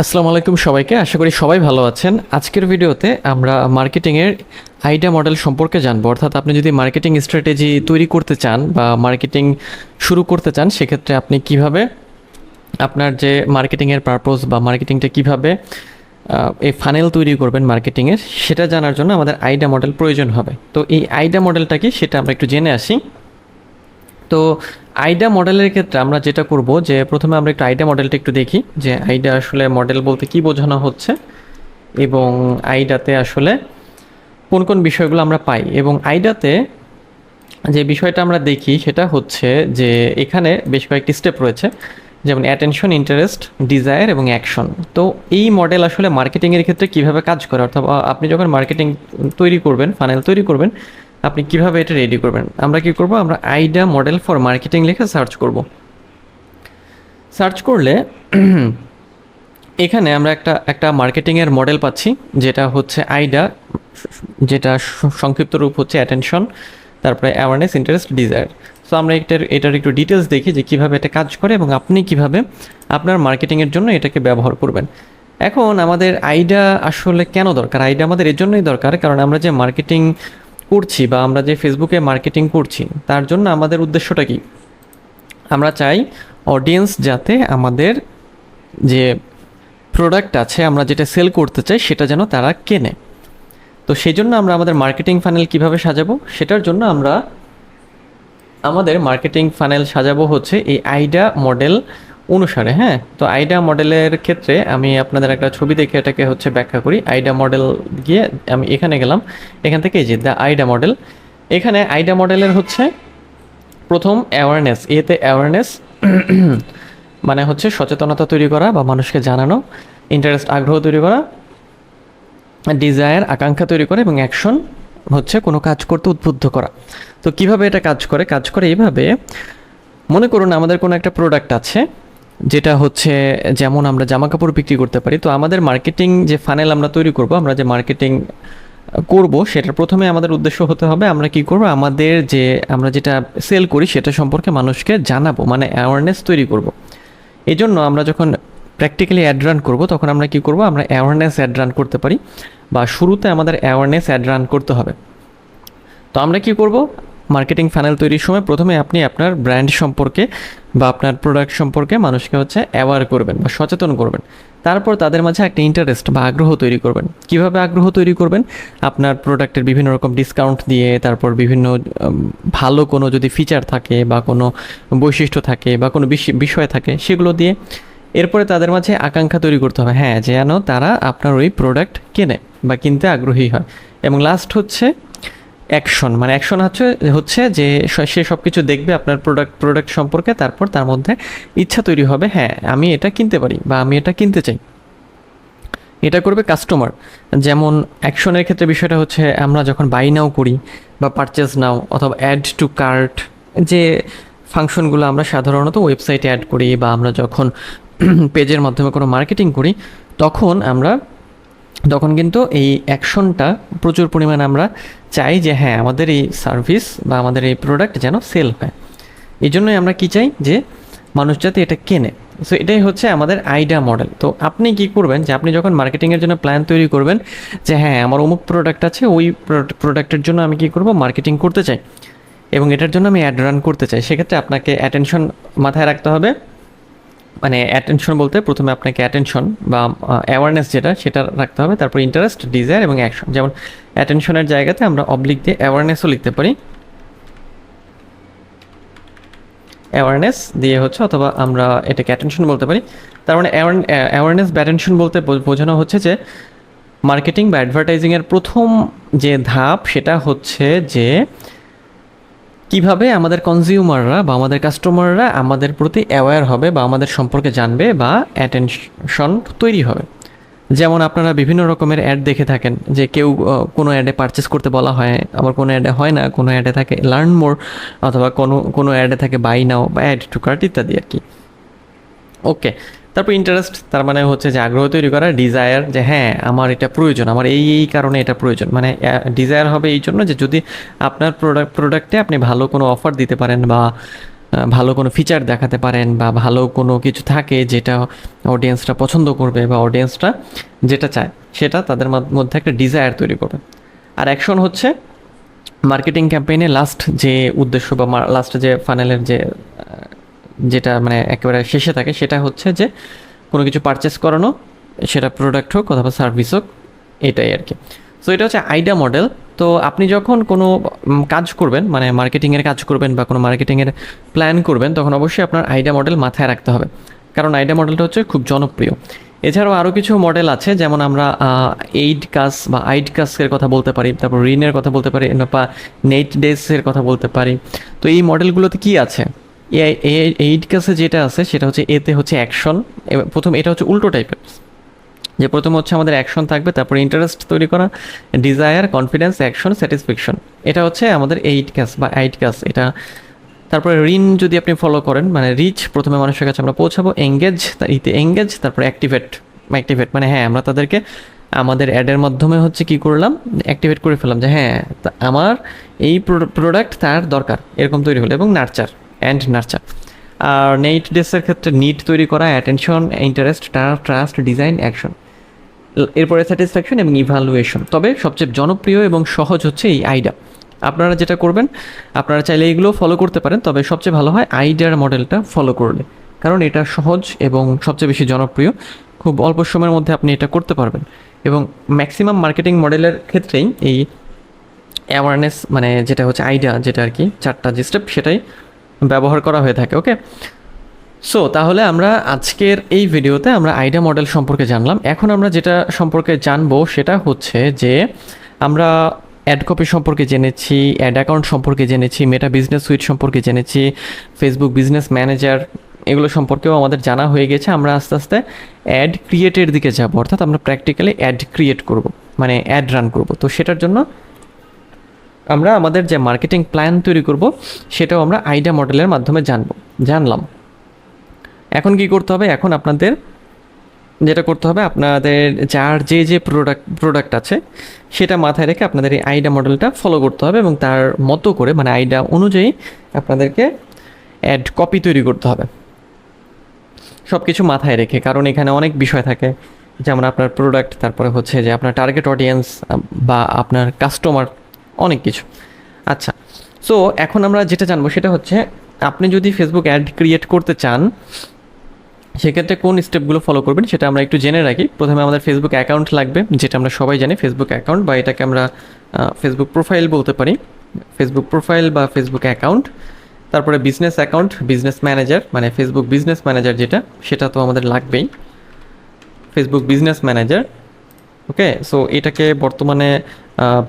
আসসালামু আলাইকুম সবাইকে। আশা করি সবাই ভালো আছেন। আজকের ভিডিওতে আমরা মার্কেটিংয়ের আইডিয়া মডেল সম্পর্কে জানব। অর্থাৎ আপনি যদি মার্কেটিং স্ট্র্যাটেজি তৈরি করতে চান বা মার্কেটিং শুরু করতে চান, সেক্ষেত্রে আপনি কীভাবে আপনার যে মার্কেটিংয়ের পারপোজ বা মার্কেটিংটা কীভাবে এই ফানেল তৈরি করবেন মার্কেটিংয়ের, সেটা জানার জন্য আমাদের আইডিয়া মডেল প্রয়োজন হবে। তো এই আইডিয়া মডেলটা কি, সেটা আমরা একটু জেনে আসি। তো আইডা মডেলের ক্ষেত্রে আমরা যেটা করব যে প্রথমে আমরা একটু আইডা মডেলটা একটু দেখি, যে আইডা আসলে মডেল বলতে কি বোঝানো হচ্ছে এবং আইডাতে আসলে কোন কোন বিষয়গুলো আমরা পাই এবং আইডাতে যে বিষয়টা আমরা দেখি সেটা হচ্ছে যে এখানে বেশ কয়েকটি স্টেপ রয়েছে, যেমন অ্যাটেনশন ইন্টারেস্ট ডিজায়ার এবং অ্যাকশন তো এই মডেল আসলে মার্কেটিংয়ের ক্ষেত্রে কীভাবে কাজ করে? অর্থাৎ আপনি যখন মার্কেটিং তৈরি করবেন ফানেল তৈরি করবেন আপনি কীভাবে এটা রেডি করবেন? আমরা কি করব? আমরা আইডা মডেল ফর মার্কেটিং লিখে সার্চ করব। সার্চ করলে এখানে আমরা একটা একটা মার্কেটিংয়ের মডেল পাচ্ছি, যেটা হচ্ছে আইডা, যেটা সংক্ষিপ্ত রূপ হচ্ছে অ্যাটেনশন তারপরে অ্যাওয়ারনেস ইন্টারেস্ট ডিজায়ার সো আমরা এটার এটার একটু ডিটেলস দেখি যে কীভাবে এটা কাজ করে এবং আপনি কীভাবে আপনার মার্কেটিংয়ের জন্য এটাকে ব্যবহার করবেন। এখন আমাদের আইডা আসলে কেন দরকার? আইডা আমাদের এর জন্যই দরকার, কারণ আমরা যে মার্কেটিং করছি বা আমরা যে ফেসবুকে মার্কেটিং করছি, তার জন্য আমাদের উদ্দেশ্যটা কি? আমরা চাই অডিয়েন্স যাতে আমাদের যে প্রোডাক্ট আছে, আমরা যেটা সেল করতে চাই, সেটা যেন তারা কেনে। তো সেই জন্য আমরা আমাদের মার্কেটিং ফানেল কীভাবে সাজাবো? সেটার জন্য আমরা আমাদের মার্কেটিং ফানেল সাজাবো হচ্ছে এই আইডা মডেল অনুসারে হ্যাঁ? তো আইডা মডেলের ক্ষেত্রে আমি আপনাদের একটা ছবি দেখে এটাকে হচ্ছে ব্যাখ্যা করি। আইডা মডেল গিয়ে আমি এখানে গেলাম। এখান থেকে যে দ্য আইডা মডেল। এখানে আইডা মডেলের হচ্ছে প্রথম অ্যাওয়ারনেস এতে অ্যাওয়ারনেস মানে হচ্ছে সচেতনতা তৈরি করা বা মানুষকে জানানো ইন্টারেস্ট আগ্রহ তৈরি করা ডিজায়ার আকাঙ্ক্ষা তৈরি করা এবং অ্যাকশন হচ্ছে কোনো কাজ করতে উদ্বুদ্ধ করা। তো কীভাবে এটা কাজ করে? কাজ করে এইভাবে, মনে করুন আমাদের কোনো একটা প্রোডাক্ট আছে যেটা হচ্ছে যেমন আমরা জামা কাপড় বিক্রি করতে পারি, তো আমাদের মার্কেটিং যে ফানেল আমরা তৈরি করব, আমরা যে মার্কেটিং করব সেটা প্রথমে আমাদের উদ্দেশ্য হতে হবে আমরা কি করব, আমাদের যে আমরা যেটা সেল করি সেটা সম্পর্কে মানুষকে জানাব মানে অ্যাওয়ারনেস তৈরি করব। এই জন্য আমরা যখন প্র্যাকটিক্যালি অ্যাড রান করব, তখন আমরা কি করব, আমরা অ্যাওয়ারনেস অ্যাড রান করতে পারি, বা শুরুতে আমাদের অ্যাওয়ারনেস অ্যাড রান করতে হবে। তো আমরা কি করব মার্কেটিং ফানেল তৈরির সময় প্রথমে আপনি আপনার ব্র্যান্ড সম্পর্কে বা আপনার প্রোডাক্ট সম্পর্কে মানুষকে হচ্ছে অ্যাওয়ার করবেন বা সচেতন করবেন। তারপর তাদের মাঝে একটা ইন্টারেস্ট বা আগ্রহ তৈরি করবেন। কীভাবে আগ্রহ তৈরি করবেন? আপনার প্রোডাক্টের বিভিন্ন রকম ডিসকাউন্ট দিয়ে, তারপর বিভিন্ন ভালো কোনো যদি ফিচার থাকে বা কোনো বৈশিষ্ট্য থাকে বা কোনো বিষ- বিষয় থাকে সেগুলো দিয়ে এরপরে তাদের মাঝে আকাঙ্ক্ষা তৈরি করতে হবে। হ্যাঁ যেন তারা আপনার ওই প্রোডাক্ট কেনে বা কিনতে আগ্রহী হয়। এবং লাস্ট হচ্ছে অ্যাকশন মানে অ্যাকশন হচ্ছে হচ্ছে যে সে সব কিছু দেখবে আপনার প্রোডাক্ট প্রোডাক্ট সম্পর্কে, তারপর তার মধ্যে ইচ্ছা তৈরি হবে হ্যাঁ আমি এটা কিনতে পারি বা আমি এটা কিনতে চাই। এটা করবে কাস্টমার যেমন অ্যাকশনের ক্ষেত্রে বিষয়টা হচ্ছে, আমরা যখন বাই নাও করি বা পারচেস নাও অথবা অ্যাড টু কার্ট যে ফাংশনগুলো আমরা সাধারণত ওয়েবসাইটে অ্যাড করি বা আমরা যখন পেজের মাধ্যমে কোনো মার্কেটিং করি, তখন আমরা তখন কিন্তু এই অ্যাকশনটা প্রচুর পরিমাণে আমরা চাই যে হ্যাঁ আমাদের এই সার্ভিস বা আমাদের এই প্রোডাক্ট যেন সেল হয়। এই জন্যই আমরা কি চাই যে মানুষ যাতে এটা কেনে। সো এটাই হচ্ছে আমাদের আইডিয়া মডেল তো আপনি কি করবেন যে আপনি যখন মার্কেটিংয়ের জন্য প্ল্যান তৈরি করবেন যে হ্যাঁ আমার অমুক প্রোডাক্ট আছে, ওই প্রোডাক্টের জন্য আমি কি করব? মার্কেটিং করতে চাই। এবং এটার জন্য আমি অ্যাড রান করতে চাই। সেক্ষেত্রে আপনাকে অ্যাটেনশন মাথায় রাখতে হবে। মানে অ্যাটেনশন বলতে প্রথমে আপনাকে অ্যাটেনশন বা অ্যাওয়ারনেস যেটা, সেটা রাখতে হবে। তারপর ইন্টারেস্ট ডিজায়ার এবং অ্যাকশন যেমন অ্যাটেনশনের জায়গাতে আমরা অবলিক দিয়ে অ্যাওয়ারনেসও লিখতে পারি। অ্যাওয়ারনেস দিয়ে হচ্ছে অথবা আমরা এটাকে অ্যাটেনশন বলতে পারি। তার মানে অ্যাওয়ারনেস বা অ্যাটেনশন বলতে বোঝানো হচ্ছে যে মার্কেটিং বা অ্যাডভার্টাইজিংয়ের প্রথম যে ধাপ, সেটা হচ্ছে যে কীভাবে আমাদের কনজিউমাররা বা আমাদের কাস্টমাররা আমাদের প্রতি অ্যাওয়্যার হবে বা আমাদের সম্পর্কে জানবে বা অ্যাটেনশন তৈরি হবে? যেমন আপনারা বিভিন্ন রকমের অ্যাড দেখে থাকেন যে কেউ কোনো অ্যাডে পারচেস করতে বলা হয়, আবার কোনো অ্যাডে হয় না, কোনো অ্যাডে থাকে লার্ন মোর অথবা কোনো কোনো অ্যাডে থাকে বাই নাও বা অ্যাড টু কার্ট ইত্যাদি আর কি। ওকে তারপর ইন্টারেস্ট তার মানে হচ্ছে যে আগ্রহ তৈরি করা ডিজায়ার যে হ্যাঁ আমার এটা প্রয়োজন, আমার এই এই কারণে এটা প্রয়োজন। মানে ডিজায়ার হবে এই জন্য যে যদি আপনার প্রোডাক্ট প্রোডাক্টে আপনি ভালো কোনো অফার দিতে পারেন বা ভালো কোনো ফিচার দেখাতে পারেন বা ভালো কোনো কিছু থাকে যেটা অডিয়েন্সটা পছন্দ করবে বা অডিয়েন্সটা যেটা চায়, সেটা তাদের মধ্য- একটা ডিজায়ার তৈরি করবে। আর অ্যাকশন হচ্ছে মার্কেটিং ক্যাম্পেইনে লাস্ট যে উদ্দেশ্য বা লাস্ট যে ফানেলের যে যেটা মানে একেবারে শেষে থাকে, সেটা হচ্ছে যে কোনো কিছু পারচেস করানো, সেটা প্রোডাক্ট হোক অথবা সার্ভিস হোক, এটাই আর কি। সো এটা হচ্ছে আইডিয়া মডেল তো আপনি যখন কোনো কাজ করবেন মানে মার্কেটিংয়ের কাজ করবেন বা কোনো মার্কেটিংয়ের প্ল্যান করবেন, তখন অবশ্যই আপনার আইডিয়া মডেল মাথায় রাখতে হবে। কারণ আইডিয়া মডেলটা হচ্ছে খুব জনপ্রিয়। এছাড়াও আরও কিছু মডেল আছে, যেমন আমরা এইড কাস বা আইড কাসের কথা বলতে পারি, তারপর ঋণের কথা বলতে পারি, বা নেট ডেসের কথা বলতে পারি। তো এই মডেলগুলোতে কি আছে? এইড কাসে যেটা আছে, সেটা হচ্ছে এতে হচ্ছে অ্যাকশন প্রথম এটা হচ্ছে উল্টো টাইপের যে প্রথম হচ্ছে আমাদের অ্যাকশন থাকবে, তারপর ইন্টারেস্ট তৈরি করা ডিজায়ার কনফিডেন্স অ্যাকশন স্যাটিসফ্যাকশন এটা হচ্ছে আমাদের এইট ক্যাস বা আইট ক্যাস এটা তারপরে ঋণ যদি আপনি ফলো করেন মানে রিচ প্রথমে মানুষের কাছে আমরা পৌঁছাবো এঙ্গেজ ইতে এঙ্গেজ তারপরে অ্যাক্টিভেট অ্যাক্টিভেট মানে হ্যাঁ আমরা তাদেরকে আমাদের অ্যাডের মাধ্যমে হচ্ছে কি করলাম অ্যাক্টিভেট করে ফেললাম যে হ্যাঁ আমার এই প্রোডাক্ট তার দরকার, এরকম তৈরি হলো, এবং নার্চার অ্যান্ড নার্চার আর নেইট ডেসের ক্ষেত্রে নিট তৈরি করা attention interest trust design action এরপরে স্যাটিসফ্যাকশন এবং ইভ্যালুয়েশন তবে সবচেয়ে জনপ্রিয় এবং সহজ হচ্ছে এই আইডা আপনারা যেটা করবেন, আপনারা চাইলে এগুলো ফলো করতে পারেন, তবে সবচেয়ে ভালো হয় আইডিয়ার মডেলটা ফলো করলে। কারণ এটা সহজ এবং সবচেয়ে বেশি জনপ্রিয়। খুব অল্প সময়ের মধ্যে আপনি এটা করতে পারবেন। এবং ম্যাক্সিমাম মার্কেটিং মডেলের ক্ষেত্রেই এই অ্যাওয়ারনেস মানে যেটা হচ্ছে আইডিয়া, যেটা আর কি, চারটা যে স্টেপ সেটাই ব্যবহার করা হয়ে থাকে ওকে সো তাহলে আমরা আজকের এই ভিডিওতে আমরা আইডিয়া মডেল সম্পর্কে জানলাম। এখন আমরা যেটা সম্পর্কে জানব সেটা হচ্ছে যে আমরা অ্যাড কপি সম্পর্কে জেনেছি অ্যাড অ্যাকাউন্ট সম্পর্কে জেনেছি মেটা বিজনেস সুইট সম্পর্কে জেনেছি ফেসবুক বিজনেস ম্যানেজার এগুলো সম্পর্কেও আমাদের জানা হয়ে গেছে। আমরা আস্তে আস্তে অ্যাড ক্রিয়েটের দিকে যাব, অর্থাৎ আমরা প্র্যাকটিক্যালি অ্যাড ক্রিয়েট করব মানে অ্যাড রান করব। তো সেটার জন্য আমরা আমাদের যে মার্কেটিং প্ল্যান তৈরি করব, সেটাও আমরা আইডিয়া মডেলের মাধ্যমে জানব, জানলাম। এখন কি করতে হবে? এখন আপনাদের যেটা করতে হবে, আপনাদের যার যে যে প্রোডাক্ট প্রোডাক্ট আছে, সেটা মাথায় রেখে আপনাদের এই আইডা মডেলটা ফলো করতে হবে এবং তার মতো করে মানে আইডা অনুযায়ী আপনাদেরকে অ্যাড কপি তৈরি করতে হবে। সব কিছু মাথায় রেখে, কারণ এখানে অনেক বিষয় থাকে। যেমন আপনার প্রোডাক্ট তারপরে হচ্ছে যে আপনার টার্গেট অডিয়েন্স বা আপনার কাস্টমার অনেক কিছু। আচ্ছা সো এখন আমরা যেটা জানব সেটা হচ্ছে, আপনি যদি ফেসবুক অ্যাড ক্রিয়েট করতে চান, সেক্ষেত্রে কোন স্টেপগুলো ফলো করবেন সেটা আমরা একটু জেনে রাখি। প্রথমে আমাদের ফেসবুক অ্যাকাউন্ট লাগবে, যেটা আমরা সবাই জানি ফেসবুক অ্যাকাউন্ট বা এটাকে আমরা ফেসবুক প্রোফাইল বলতে পারি। ফেসবুক প্রোফাইল বা ফেসবুক অ্যাকাউন্ট তারপরে বিজনেস অ্যাকাউন্ট বিজনেস ম্যানেজার মানে ফেসবুক বিজনেস ম্যানেজার যেটা, সেটা তো আমাদের লাগবেই। Facebook business manager okay so এটাকে বর্তমানে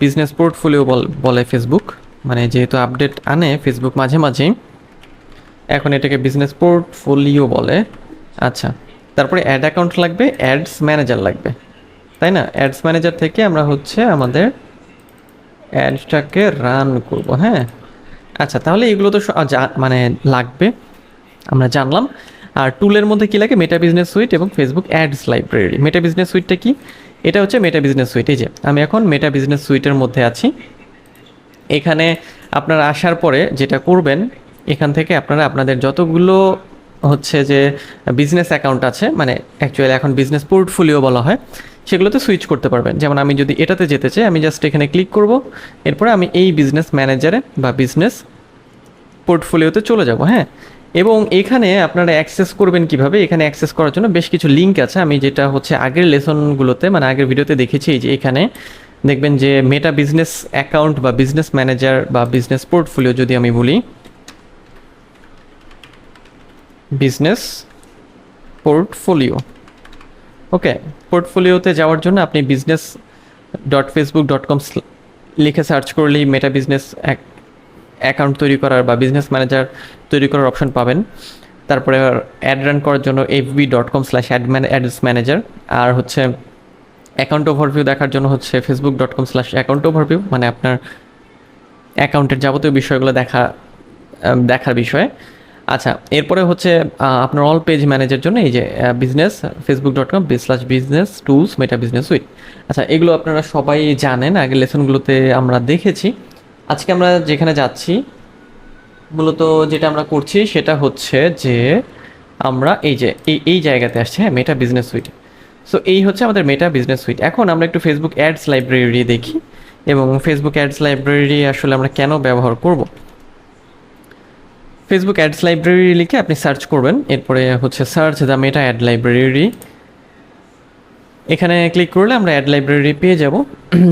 বিজনেস পোর্টফোলিও বলে ফেসবুক মানে যেহেতু আপডেট আনে ফেসবুক মাঝে মাঝেই, এখন এটাকে বিজনেস পোর্টফোলিও বলে। আচ্ছা তারপরে অ্যাড অ্যাকাউন্ট লাগবে অ্যাডস ম্যানেজার লাগবে, তাই না? অ্যাডস ম্যানেজার থেকে আমরা হচ্ছে আমাদের অ্যাডসটাকে রান করব হ্যাঁ? আচ্ছা তাহলে এগুলো তো মানে লাগবে, আমরা জানলাম। আর টুলের মধ্যে কী লাগে? মেটা বিজনেস সুইট এবং Facebook ads library Meta business সুইটটা কি? এটা হচ্ছে মেটা বিজনেস সুইট এই যে আমি এখন মেটা বিজনেস সুইটের মধ্যে আছি। এখানে আপনারা আসার পরে যেটা করবেন, এখান থেকে আপনারা আপনাদের যতগুলো হচ্ছে যে বিজনেস অ্যাকাউন্ট আছে মানে অ্যাকচুয়ালি এখন বিজনেস পোর্টফোলিও বলা হয়, সেগুলোতে সুইচ করতে পারবেন। যেমন আমি যদি এটাতে যেতে চাই, আমি জাস্ট এখানে ক্লিক করব, এরপরে আমি এই বিজনেস ম্যানেজারে বা বিজনেস পোর্টফোলিওতে চলে যাব হ্যাঁ? এবং এখানে আপনারা অ্যাক্সেস করবেন কীভাবে? এখানে অ্যাক্সেস করার জন্য বেশ কিছু লিঙ্ক আছে। আমি যেটা হচ্ছে আগের লেসনগুলোতে মানে আগের ভিডিওতে দেখেছি যে এখানে। দেখবেন যে মেটা বিজনেস অ্যাকাউন্ট বা বিজনেস ম্যানেজার বা বিজনেস পোর্টফোলিও যদি আমি বলি। বিজনেস পোর্টফোলিও ওকে পোর্টফোলিওতে যাওয়ার জন্য আপনি business dot Facebook dot com লিখে সার্চ করলেই মেটা বিজনেস অ্যাকাউন্ট তৈরি করার বা বিজনেস ম্যানেজার তৈরি করার অপশন পাবেন। তারপরে অ্যাড রান করার জন্য FB dot com slash adman ads manager আর হচ্ছে অ্যাকাউন্ট ওভারভিউ দেখার জন্য হচ্ছে Facebook dot com slash account overview মানে আপনার অ্যাকাউন্টের যাবতীয় বিষয়গুলো দেখা দেখার বিষয়ে। আচ্ছা এরপরে হচ্ছে আপনার অল পেজ ম্যানেজার জন্য এই যে business Facebook dot com slash business tools Meta business with আচ্ছা এগুলো আপনারা সবাই জানেন, আগে লেসনগুলোতে আমরা দেখেছি। আজকে আমরা যেখানে যাচ্ছি মূলত যেটা আমরা করছি সেটা হচ্ছে যে আমরা এই যে, এই এই জায়গাতে আসছে হ্যাঁ মেটা বিজনেস সুইট সো এই হচ্ছে আমাদের মেটা বিজনেস সুইট এখন আমরা একটু ফেসবুক অ্যাডস লাইব্রেরি দেখি এবং ফেসবুক অ্যাডস লাইব্রেরি আসলে আমরা কেন ব্যবহার করব? ফেসবুক অ্যাডস লাইব্রেরি লিখে আপনি সার্চ করবেন। এরপরে হচ্ছে search the Meta ad library এখানে ক্লিক করলে আমরা অ্যাড লাইব্রেরি পেয়ে যাব।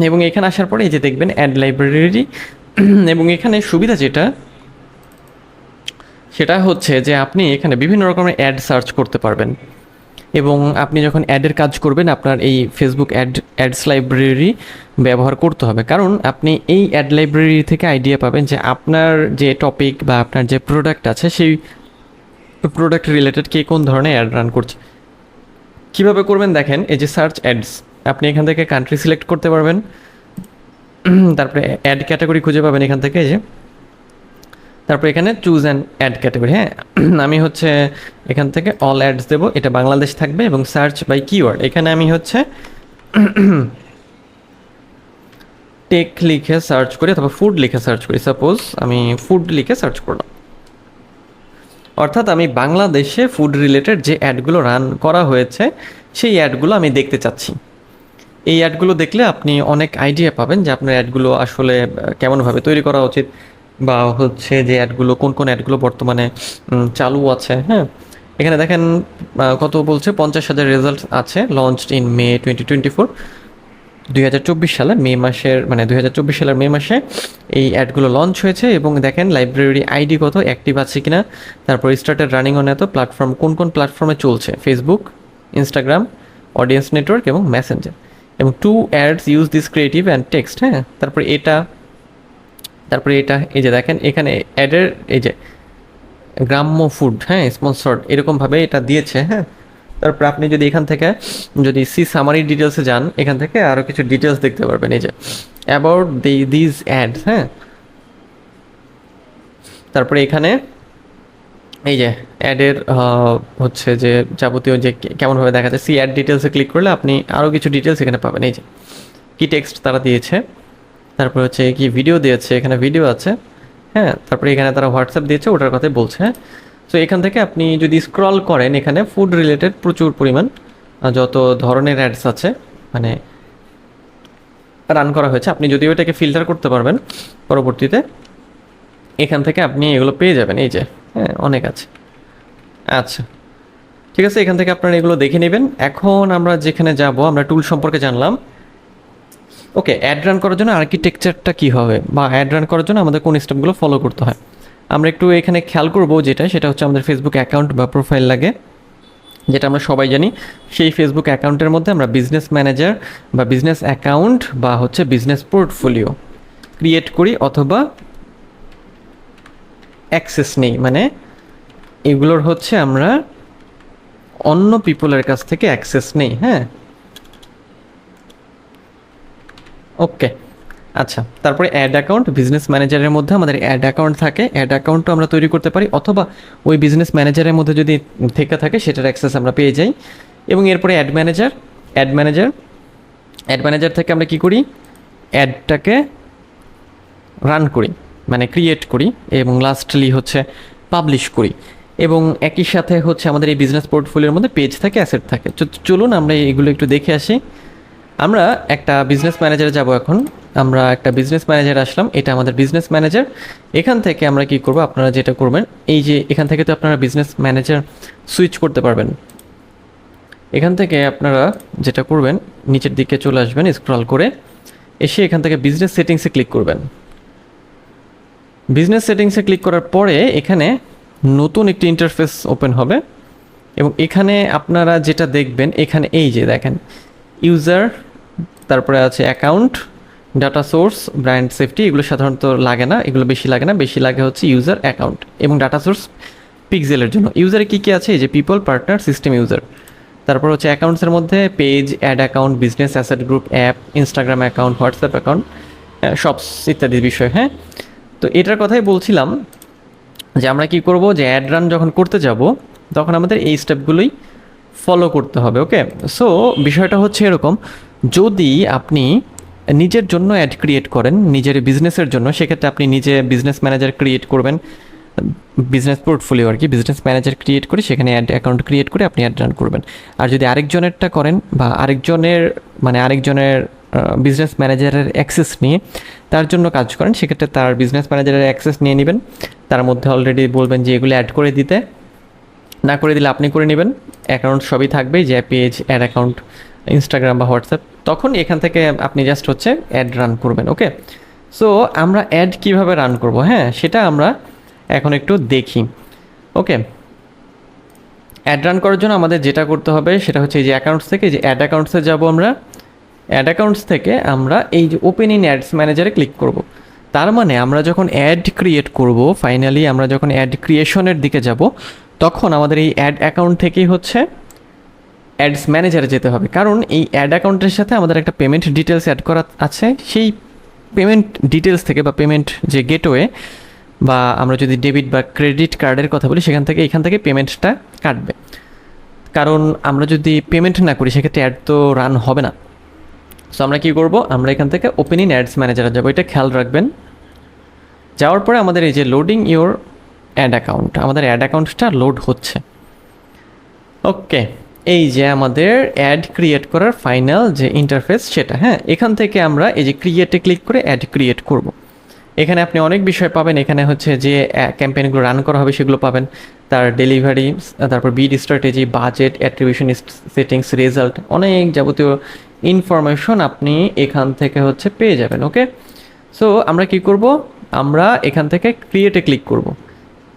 এবং এখানে আসার পরে এই যে দেখবেন অ্যাড লাইব্রেরি এবং এখানে সুবিধা যেটা সেটা হচ্ছে যে আপনি এখানে বিভিন্ন রকমের অ্যাড সার্চ করতে পারবেন। এবং আপনি যখন অ্যাডের কাজ করবেন, আপনার এই ফেসবুক অ্যাড অ্যাডস লাইব্রেরি ব্যবহার করতে হবে। কারণ আপনি এই অ্যাড লাইব্রেরি থেকে আইডিয়া পাবেন যে আপনার যে টপিক বা আপনার যে প্রোডাক্ট আছে, সেই প্রোডাক্ট রিলেটেড কে কোন ধরনের অ্যাড রান করছে। কীভাবে করবেন দেখেন, এই যে সার্চ অ্যাডস আপনি এখান থেকে কান্ট্রি সিলেক্ট করতে পারবেন। তারপরে অ্যাড ক্যাটাগরি খুঁজে পাবেন এখান থেকে, এই যে। তারপর এখানে চুজ অ্যান্ড অ্যাড ক্যাটাগরি হ্যাঁ? আমি হচ্ছে এখান থেকে অল অ্যাডস দেবো, এটা বাংলাদেশ থাকবে এবং সার্চ বাই কিওয়ার্ড এখানে আমি হচ্ছে টেক লিখে সার্চ করি অথবা ফুড লিখে সার্চ করি। সাপোজ আমি ফুড লিখে সার্চ করলাম। অর্থাৎ আমি বাংলাদেশে ফুড রিলেটেড যে অ্যাডগুলো রান করা হয়েছে, সেই অ্যাডগুলো আমি দেখতে চাচ্ছি। এই অ্যাডগুলো দেখলে আপনি অনেক আইডিয়া পাবেন যে আপনার অ্যাডগুলো আসলে কেমনভাবে তৈরি করা উচিত। বা হচ্ছে যে অ্যাডগুলো কোন কোন অ্যাডগুলো বর্তমানে চালু আছে হ্যাঁ? এখানে দেখেন কত বলছে? পঞ্চাশ হাজার রেজাল্ট আছে launched in May twenty twenty four দুই হাজার চব্বিশ সালে মে মাসের মানে দুই হাজার চব্বিশ সালের মে মাসে এই অ্যাডগুলো লঞ্চ হয়েছে এবং দেখেন লাইব্রেরি আইডি কত অ্যাক্টিভ আছে কিনা, তারপর স্টার্টেড রানিং অন এত প্ল্যাটফর্ম কোন কোন প্ল্যাটফর্মে চলছে? ফেসবুক ইনস্টাগ্রাম অডিয়েন্স নেটওয়ার্ক এবং মেসেঞ্জার এবং to ads use this creative and text হ্যাঁ? তারপর এটা তারপরে এটা, এই যে দেখেন, এখানে অ্যাডের এই যে গ্রাম্য ফুড হ্যাঁ স্পন্সর্ড এরকমভাবে এটা দিয়েছে হ্যাঁ। তারপর আপনি যদি এখান থেকে, যদি সি সামারি ডিটেলসে যান, এখান থেকে আরও কিছু ডিটেলস দেখতে পারবেন, এই যে অ্যাবাউট দি দিজ অ্যাড হ্যাঁ। তারপরে এখানে, এই যে অ্যাডের হচ্ছে যে যাবতীয় যে কেমনভাবে দেখা যায় সি অ্যাড ডিটেলসে ক্লিক করলে আপনি আরও কিছু ডিটেলস এখানে পাবেন, এই যে। কি টেক্সট তারা দিয়েছে। তারপর হচ্ছে কি ভিডিও দিয়েছে, এখানে ভিডিও আছে। হ্যাঁ তারপরে এখানে তারা হোয়াটসঅ্যাপ দিয়েছে, ওটার কথাই বলছে হ্যাঁ। তো এখান থেকে আপনি যদি স্ক্রল করেন, এখানে ফুড রিলেটেড প্রচুর পরিমাণ যত ধরনের অ্যাডস আছে মানে রান করা হয়েছে, আপনি যদি এটাকে ফিল্টার করতে পারবেন পরবর্তীতে, এখান থেকে আপনি এগুলো পেয়ে যাবেন, এই যে হ্যাঁ অনেক আছে। আচ্ছা ঠিক আছে, এখান থেকে আপনারা এগুলো দেখে নেবেন। এখন আমরা যেখানে যাব, আমরা টুল সম্পর্কে জানলাম। ওকে অ্যাড রান করার জন্য আর্কিটেকচারটা কী হবে? বা অ্যাড রান করার জন্য আমাদের কোন স্টেপগুলো ফলো করতে হয়? আমরা একটু এখানে খেয়াল করব যেটা, সেটা হচ্ছে আমাদের ফেসবুক অ্যাকাউন্ট বা প্রোফাইল লাগে, যেটা আমরা সবাই জানি। সেই ফেসবুক অ্যাকাউন্টের মধ্যে আমরা বিজনেস ম্যানেজার বা বিজনেস অ্যাকাউন্ট বা হচ্ছে বিজনেস পোর্টফোলিও ক্রিয়েট করি অথবা অ্যাক্সেস নেই। মানে এগুলোর হচ্ছে আমরা অন্য পিপলের কাছ থেকে অ্যাক্সেস নেই হ্যাঁ? ওকে আচ্ছা তারপরে অ্যাড অ্যাকাউন্ট বিজনেস ম্যানেজারের মধ্যে আমাদের অ্যাড অ্যাকাউন্ট থাকে। অ্যাড অ্যাকাউন্টও আমরা তৈরি করতে পারি, অথবা ওই বিজনেস ম্যানেজারের মধ্যে যদি থেকে থাকে, সেটার অ্যাক্সেস আমরা পেয়ে যাই। এবং এরপরে ad manager ad manager ad manager থেকে আমরা কি করি? অ্যাডটাকে রান করি মানে ক্রিয়েট করি, এবং লাস্টলি হচ্ছে পাবলিশ করি। এবং একই সাথে হচ্ছে আমাদের এই বিজনেস পোর্টফোলিওর মধ্যে পেজ থাকে অ্যাসেট থাকে। চলুন আমরা এগুলো একটু দেখে আসি। আমরা একটা বিজনেস ম্যানেজারে যাব এখন। আমরা একটা বিজনেস ম্যানেজার আসলাম, এটা আমাদের বিজনেস ম্যানেজার এখান থেকে আমরা কি করব? আপনারা যেটা করবেন, এই যে এখান থেকে তো আপনারা বিজনেস ম্যানেজার সুইচ করতে পারবেন। এখান থেকে আপনারা যেটা করবেন, নিচের দিকে চলে আসবেন স্ক্রল করে এসে এখান থেকে বিজনেস সেটিংসে ক্লিক করবেন। বিজনেস সেটিংসে ক্লিক করার পরে এখানে নতুন একটি ইন্টারফেস ওপেন হবে এবং এখানে আপনারা যেটা দেখবেন, এখানে এই যে দেখেন ইউজার তারপরে আছে account data source brand safety এগুলো সাধারণত লাগে না, এগুলো বেশি লাগে না, বেশি লাগে হচ্ছে ইউজার অ্যাকাউন্ট এবং ডাটা সোর্স পিক্সেলের জন্য। ইউজারে কী কী আছে? এই যে পিপল পার্টনার সিস্টেম ইউজার তারপর হচ্ছে অ্যাকাউন্টসের মধ্যে page ad account business asset group app Instagram account WhatsApp account shops ইত্যাদি বিষয় হ্যাঁ? তো এটার কথাই বলছিলাম যে আমরা কি করব? যে অ্যাড রান যখন করতে যাব, তখন আমাদের এই স্টেপগুলোই ফলো করতে হবে ওকে সো বিষয়টা হচ্ছে এরকম যদি আপনি নিজের জন্য অ্যাড ক্রিয়েট করেন, নিজের বিজনেসের জন্য, সেক্ষেত্রে আপনি নিজে বিজনেস ম্যানেজার ক্রিয়েট করবেন বিজনেস পোর্টফোলিও আর কি বিজনেস ম্যানেজার ক্রিয়েট করে সেখানে অ্যাড অ্যাকাউন্ট ক্রিয়েট করে আপনি অ্যাড রান করবেন। আর যদি আরেকজনেরটা করেন বা আরেকজনের মানে আরেকজনের বিজনেস ম্যানেজারের অ্যাক্সেস নিয়ে তার জন্য কাজ করেন, সেক্ষেত্রে তার বিজনেস ম্যানেজারের অ্যাক্সেস নিয়ে নেবেন। তার মধ্যে অলরেডি বলবেন যে এগুলো অ্যাড করে দিতে। না করে দিলে আপনি করে নেবেন। অ্যাকাউন্ট সবই থাকবে যে পেজ অ্যাড অ্যাকাউন্ট ইনস্টাগ্রাম বা হোয়াটসঅ্যাপ তখন এখান থেকে আপনি জাস্ট হচ্ছে অ্যাড রান করবেন ওকে সো আমরা অ্যাড কীভাবে রান করব হ্যাঁ? সেটা আমরা এখন একটু দেখি ওকে অ্যাড রান করার জন্য আমাদের যেটা করতে হবে, সেটা হচ্ছে এই যে অ্যাকাউন্টস থেকে যে অ্যাড অ্যাকাউন্টসে যাব আমরা। অ্যাড অ্যাকাউন্টস থেকে আমরা এই যে ওপেন ইন অ্যাডস ম্যানেজারে ক্লিক করব। তার মানে আমরা যখন অ্যাড ক্রিয়েট করব ফাইনালি আমরা যখন অ্যাড ক্রিয়েশনের দিকে যাব, তখন আমাদের এই অ্যাড অ্যাকাউন্ট থেকেই হচ্ছে অ্যাডস ম্যানেজারে যেতে হবে। কারণ এই অ্যাড অ্যাকাউন্টের সাথে আমাদের একটা পেমেন্ট ডিটেলস অ্যাড করা আছে। সেই পেমেন্ট ডিটেলস থেকে বা পেমেন্ট যে গেটওয়ে বা আমরা যদি ডেবিট বা ক্রেডিট কার্ডের কথা বলি, সেখান থেকে, এখান থেকে পেমেন্টটা কাটবে। কারণ আমরা যদি পেমেন্ট না করি, সেক্ষেত্রে অ্যাড তো রান হবে না। সো আমরা কী করব? আমরা এখান থেকে ওপেনিং অ্যাডস ম্যানেজারে যাব। এটা খেয়াল রাখবেন। যাওয়ার পরে আমাদের এই যে লোডিং ইওর অ্যাড অ্যাকাউন্ট আমাদের অ্যাড অ্যাকাউন্টটা লোড হচ্ছে। ওকে এই যে আমাদের অ্যাড ক্রিয়েট করার ফাইনাল যে ইন্টারফেস সেটা হ্যাঁ? এখান থেকে আমরা এই যে ক্রিয়েটে ক্লিক করে অ্যাড ক্রিয়েট করব। এখানে আপনি অনেক বিষয় পাবেন। এখানে হচ্ছে যে ক্যাম্পেইনগুলো রান করা হবে সেগুলো পাবেন। তার ডেলিভারি তারপর bid strategy budget attribution settings result অনেক যাবতীয় ইনফরমেশন আপনি এখান থেকে হচ্ছে পেয়ে যাবেন ওকে সো আমরা কি করব? আমরা এখান থেকে ক্রিয়েটে ক্লিক করব।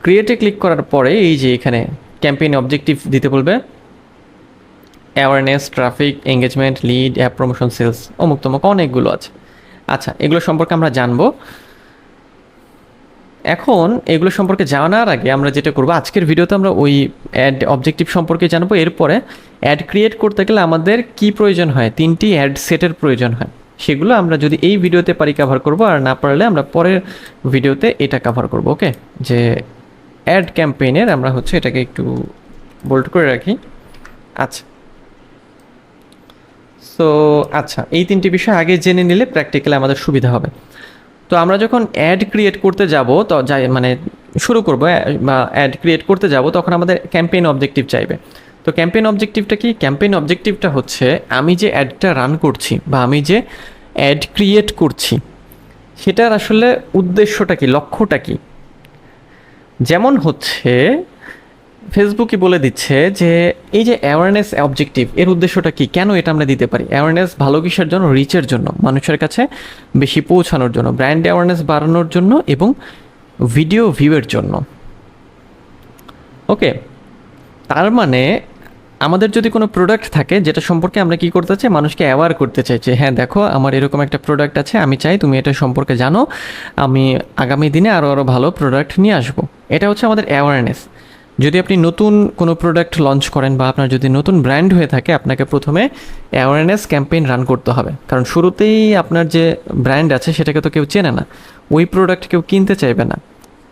ক্রিয়েটে ক্লিক করার পরে এই যে এখানে ক্যাম্পেইন অবজেক্টিভ দিতে বলবে। Awareness traffic engagement lead app promotion sales অমুক তমুক অনেকগুলো আছে। আচ্ছা এগুলো সম্পর্কে আমরা জানব। এখন এগুলো সম্পর্কে জানার আগে আমরা যেটা করব, আজকের ভিডিওতে আমরা ওই অ্যাড অবজেক্টিভ সম্পর্কে জানব। এরপরে অ্যাড ক্রিয়েট করতে গেলে আমাদের কি প্রয়োজন হয়? তিনটি অ্যাড সেটের প্রয়োজন হয়। সেগুলো আমরা যদি এই ভিডিওতে পারি কভার করব, আর না পারলে আমরা পরের ভিডিওতে এটা কভার করব ওকে যে অ্যাড ক্যাম্পেইনের আমরা হচ্ছে এটাকে একটু বোল্ড করে রাখি। আচ্ছা। সো আচ্ছা এই তিনটি বিষয় আগে জেনে নিলে প্র্যাকটিক্যালি আমাদের সুবিধা হবে। তো আমরা যখন অ্যাড ক্রিয়েট করতে যাব, তো যাই মানে শুরু করব বা অ্যাড ক্রিয়েট করতে যাব, তখন আমাদের ক্যাম্পেইন অবজেক্টিভ চাইবে। তো ক্যাম্পেইন অবজেক্টিভটা কি? ক্যাম্পেইন অবজেক্টিভটা হচ্ছে, আমি যে অ্যাডটা রান করছি, বা আমি যে অ্যাড ক্রিয়েট করছি, সেটার আসলে উদ্দেশ্যটা কি, লক্ষ্যটা কি? যেমন হচ্ছে ফেসবুকই বলে দিচ্ছে যে, এই যে অ্যাওয়ারনেস অবজেক্টিভ এর উদ্দেশ্যটা কি? কেন এটা আমরা দিতে পারি? অ্যাওয়ারনেস ভালো কিসের জন্য? রিচের জন্য, মানুষের কাছে বেশি পৌঁছানোর জন্য ব্র্যান্ড অ্যাওয়ারনেস বাড়ানোর জন্য এবং ভিডিও ভিউয়ের জন্য। ওকে তার মানে আমাদের যদি কোনো প্রোডাক্ট থাকে যেটা সম্পর্কে আমরা কি করতে চাই? মানুষকে অ্যাওয়ার করতে চাই যে হ্যাঁ দেখো, আমার এরকম একটা প্রোডাক্ট আছে, আমি চাই তুমি এটা সম্পর্কে জানো, আমি আগামী দিনে আরও আরও ভালো প্রোডাক্ট নিয়ে আসব। এটা হচ্ছে আমাদের অ্যাওয়ারনেস যদি আপনি নতুন কোনো প্রোডাক্ট লঞ্চ করেন বা আপনার যদি নতুন ব্র্যান্ড হয়ে থাকে, আপনাকে প্রথমে অ্যাওয়ারনেস ক্যাম্পেইন রান করতে হবে। কারণ শুরুতেই আপনার যে ব্র্যান্ড আছে, সেটাকে তো কেউ চেনে না। ওই প্রোডাক্ট কেউ কিনতে চাইবে না।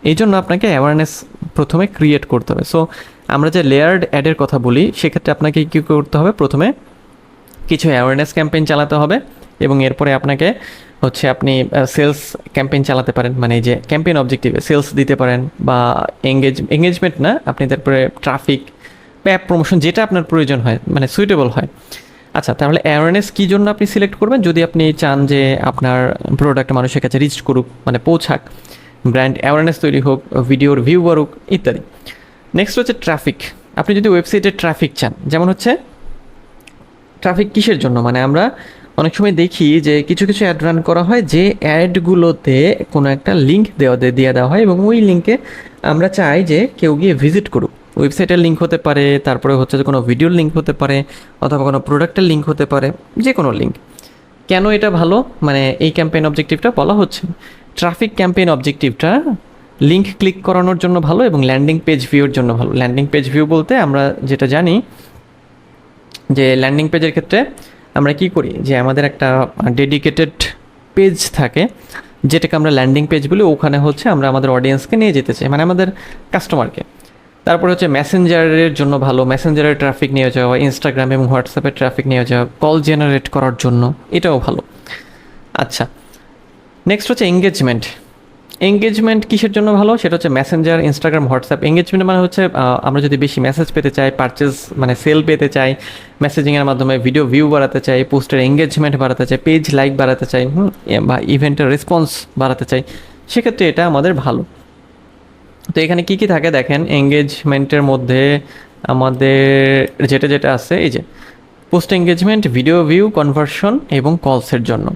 এই জন্য আপনাকে অ্যাওয়ারনেস প্রথমে ক্রিয়েট করতে হবে। সো আমরা যে লেয়ার্ড অ্যাডের কথা বলি, সেক্ষেত্রে আপনাকে কী করতে হবে? প্রথমে কিছু অ্যাওয়ারনেস ক্যাম্পেইন চালাতে হবে। এবং এরপরে আপনাকে হচ্ছে আপনি সেলস ক্যাম্পেইন চালাতে পারেন। মানে যে ক্যাম্পেইন অবজেক্টিভে সেলস দিতে পারেন বা এঙ্গেজ এঙ্গেজমেন্ট না, আপনি তারপরে ট্রাফিক বা অ্যাপ প্রমোশন যেটা আপনার প্রয়োজন হয় মানে সুইটেবল হয়। আচ্ছা তাহলে অ্যাওয়ারনেস কী জন্য আপনি সিলেক্ট করবেন? যদি আপনি চান যে আপনার প্রোডাক্ট মানুষের কাছে রিচ করুক মানে পৌঁছাক ব্র্যান্ড অ্যাওয়ারনেস তৈরি হোক ভিডিওর ভিউ বাড়ুক, ইত্যাদি। নেক্সট হচ্ছে ট্রাফিক আপনি যদি ওয়েবসাইটে ট্রাফিক চান, যেমন হচ্ছে ট্রাফিক কিসের জন্য? মানে আমরা অনেক সময় দেখি যে কিছু কিছু অ্যাড রান করা হয় যে অ্যাডগুলোতে কোনো একটা লিঙ্ক দেওয়া দিয়ে দেওয়া হয় এবং ওই লিঙ্কে আমরা চাই যে কেউ গিয়ে ভিজিট করুক। ওয়েবসাইটের লিঙ্ক হতে পারে, তারপরে হচ্ছে যে কোনো ভিডিওর লিঙ্ক হতে পারে, অথবা কোনো প্রোডাক্টের লিঙ্ক হতে পারে, যে কোনো লিঙ্ক কেন এটা ভালো? মানে এই ক্যাম্পেইন অবজেক্টিভটা বলা হচ্ছে। ট্রাফিক ক্যাম্পেইন অবজেক্টিভটা লিঙ্ক ক্লিক করানোর জন্য ভালো এবং ল্যান্ডিং পেজ ভিউর জন্য ভালো। ল্যান্ডিং পেজ ভিউ বলতে আমরা যেটা জানি যে ল্যান্ডিং পেজের ক্ষেত্রে আমরা কি করি? যে আমাদের একটা ডেডিকেটেড পেজ থাকে, যেটাকে আমরা ল্যান্ডিং পেজ বলি, ওখানে হচ্ছে আমরা আমাদের অডিয়েন্সকে নিয়ে যেতে চাই মানে আমাদের কাস্টমারকে তারপরে হচ্ছে মেসেঞ্জারের জন্য ভালো মেসেঞ্জারের ট্রাফিক নিয়ে যাওয়া ইনস্টাগ্রাম এবং হোয়াটসঅ্যাপের ট্রাফিক নিয়ে যাওয়া কল জেনারেট করার জন্য, এটাও ভালো। আচ্ছা নেক্সট হচ্ছে এঙ্গেজমেন্ট এঙ্গেজমেন্ট কিসের জন্য ভালো? সেটা হচ্ছে মেসেঞ্জার ইনস্টাগ্রাম হোয়াটসঅ্যাপ এঙ্গেজমেন্ট মানে হচ্ছে আমরা যদি বেশি মেসেজ পেতে চাই পারচেজ মানে সেল পেতে চাই মেসেজিংয়ের মাধ্যমে ভিডিও ভিউ বাড়াতে চাই পোস্টের এঙ্গেজমেন্ট বাড়াতে চাই পেজ লাইক বাড়াতে চাই বা ইভেন্টের রেসপন্স বাড়াতে চাই, সেক্ষেত্রে এটা আমাদের ভালো। তো এখানে কি কি থাকে দেখেন? এঙ্গেজমেন্টের মধ্যে আমাদের যেটা যেটা আছে, এই যে post engagement video view conversion এবং কলসের জন্য।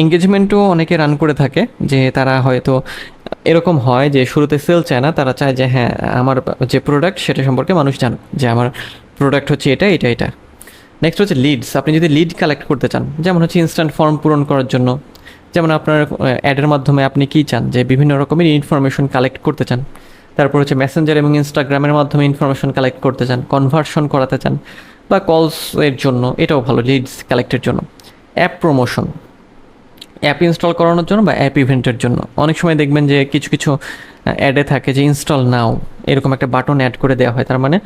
এঙ্গেজমেন্টও অনেকে রান করে থাকে, যে তারা হয়তো এরকম হয় যে শুরুতে সেল চায় না, তারা চায় যে হ্যাঁ আমার যে প্রোডাক্ট সেটা সম্পর্কে মানুষ জানুক, যে আমার প্রোডাক্ট হচ্ছে এটা এটা এটা। নেক্সট হচ্ছে লিডস আপনি যদি লিড কালেক্ট করতে চান, যেমন হচ্ছে ইনস্ট্যান্ট ফর্ম পূরণ করার জন্য, যেমন আপনার অ্যাডের মাধ্যমে আপনি কী চান, যে বিভিন্ন রকমের ইনফরমেশন কালেক্ট করতে চান। তারপর হচ্ছে মেসেঞ্জার এবং ইনস্টাগ্রামের মাধ্যমে ইনফরমেশন কালেক্ট করতে চান কনভার্সন করাতে চান, বা কলস এর জন্য, এটাও ভালো লিডস কালেক্টের জন্য। অ্যাপ প্রমোশন অ্যাপ ইনস্টল করানোর জন্য বা অ্যাপ ইভেন্টের জন্য। অনেক সময় দেখবেন যে কিছু কিছু অ্যাডে থাকে যে ইনস্টল নাও এরকম একটা বাটন অ্যাড করে দেওয়া হয়। তার মানে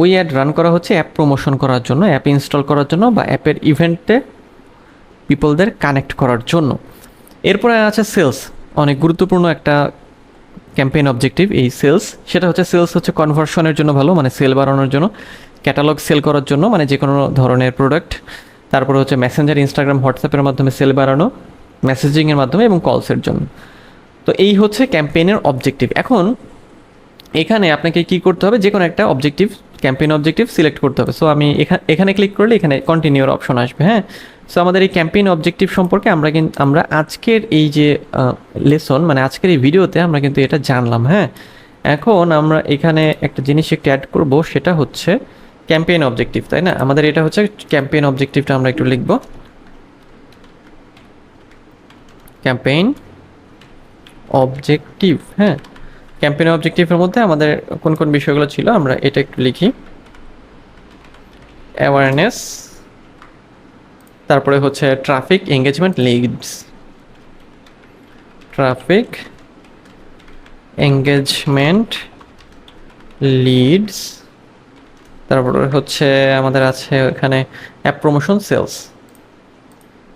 ওই অ্যাড রান করা হচ্ছে অ্যাপ প্রমোশন করার জন্য অ্যাপ ইনস্টল করার জন্য বা অ্যাপের ইভেন্টে পিপলদের কানেক্ট করার জন্য। এরপরে আছে সেলস অনেক গুরুত্বপূর্ণ একটা ক্যাম্পেইন অবজেক্টিভ এই সেলস সেটা হচ্ছে সেলস হচ্ছে কনভার্সনের জন্য ভালো মানে সেল বাড়ানোর জন্য। ক্যাটালগ সেল করার জন্য মানে যে কোনো ধরনের প্রোডাক্ট তারপরে হচ্ছে মেসেঞ্জার ইনস্টাগ্রাম হোয়াটসঅ্যাপের মাধ্যমে সেল বাড়ানো। মেসেজিংয়ের মাধ্যমে এবং কলসের জন্য। তো এই হচ্ছে ক্যাম্পেইনের অবজেক্টিভ এখন, এখানে আপনাকে কি করতে হবে? যে কোনো একটা অবজেক্টিভ ক্যাম্পেইন অবজেক্টিভ সিলেক্ট করতে হবে। সো আমি এখানে এখানে ক্লিক করলে এখানে কন্টিনিউর অপশন আসবে হ্যাঁ? সো আমাদের এই ক্যাম্পেইন অবজেক্টিভ সম্পর্কে আমরা কিন্তু আমরা আজকের এই যে লেসন মানে আজকের এই ভিডিওতে আমরা কিন্তু এটা জানলাম হ্যাঁ? এখন আমরা এখানে একটা জিনিস একটু অ্যাড করব, সেটা হচ্ছে ক্যাম্পেইন অবজেক্টিভ তাই না? আমাদের এটা হচ্ছে ক্যাম্পেইন অবজেক্টিভটা আমরা একটু লিখব। ক্যাম্পেইন অবজেক্টিভ হ্যাঁ? ক্যাম্পেইন অবজেক্টিভের মধ্যে আমাদের কোন কোন বিষয়গুলো ছিল আমরা এটা একটু লিখি। অ্যাওয়ারনেস তারপরে হচ্ছে traffic engagement leads traffic engagement leads তারপরে হচ্ছে আমাদের আছে এখানে app promotion sales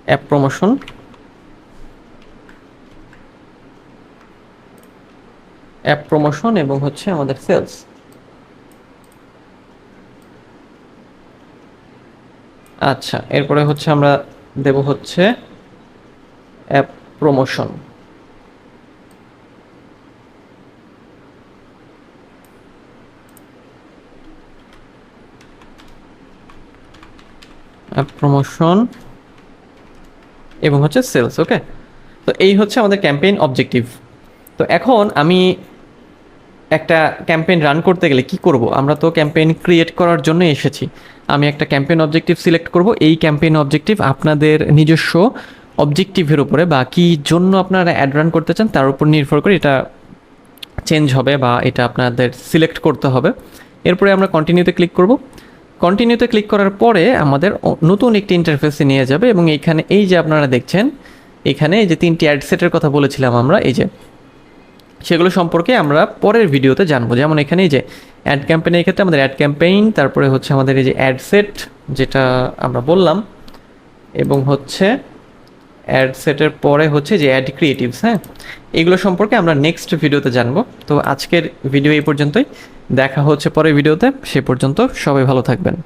app promotion app promotion এবং হচ্ছে আমাদের সেলস আচ্ছা এরপরে হচ্ছে আমরা দেব হচ্ছে অ্যাপ প্রমোশন অ্যাপ প্রমোশন এবং হচ্ছে সেলস ওকে তো এই হচ্ছে আমাদের ক্যাম্পেইন অবজেক্টিভ তো এখন আমি একটা ক্যাম্পেইন রান করতে গেলে কি করব? আমরা তো ক্যাম্পেইন ক্রিয়েট করার জন্য এসেছি। আমি একটা ক্যাম্পেইন অবজেক্টিভ সিলেক্ট করব। এই ক্যাম্পেইন অবজেক্টিভ আপনাদের নিজস্ব অবজেক্টিভের উপরে বা কী জন্য আপনারা অ্যাড রান করতে চান, তার উপর নির্ভর করে এটা চেঞ্জ হবে বা এটা আপনাদের সিলেক্ট করতে হবে। এরপরে আমরা কন্টিনিউতে ক্লিক করব। কন্টিনিউতে ক্লিক করার পরে আমাদের নতুন একটি ইন্টারফেসে নিয়ে যাবে এবং এইখানে এই যে আপনারা দেখছেন, এখানে এই যে তিনটি অ্যাডসেটের কথা বলেছিলাম আমরা, এই যে সেগুলো সম্পর্কে আমরা পরের ভিডিওতে জানব। যেমন এখানে যে অ্যাড ক্যাম্পেইনের ক্ষেত্রে আমাদের অ্যাড ক্যাম্পেইন তারপরে হচ্ছে আমাদের এই যে অ্যাড সেট যেটা আমরা বললাম, এবং হচ্ছে অ্যাড সেটের পরে হচ্ছে যে অ্যাড ক্রিয়েটিভস হ্যাঁ? এগুলো সম্পর্কে আমরা নেক্সট ভিডিওতে জানব। তো আজকের ভিডিও এই পর্যন্তই। দেখা হচ্ছে পরের ভিডিওতে। সে পর্যন্ত সবাই ভালো থাকবেন।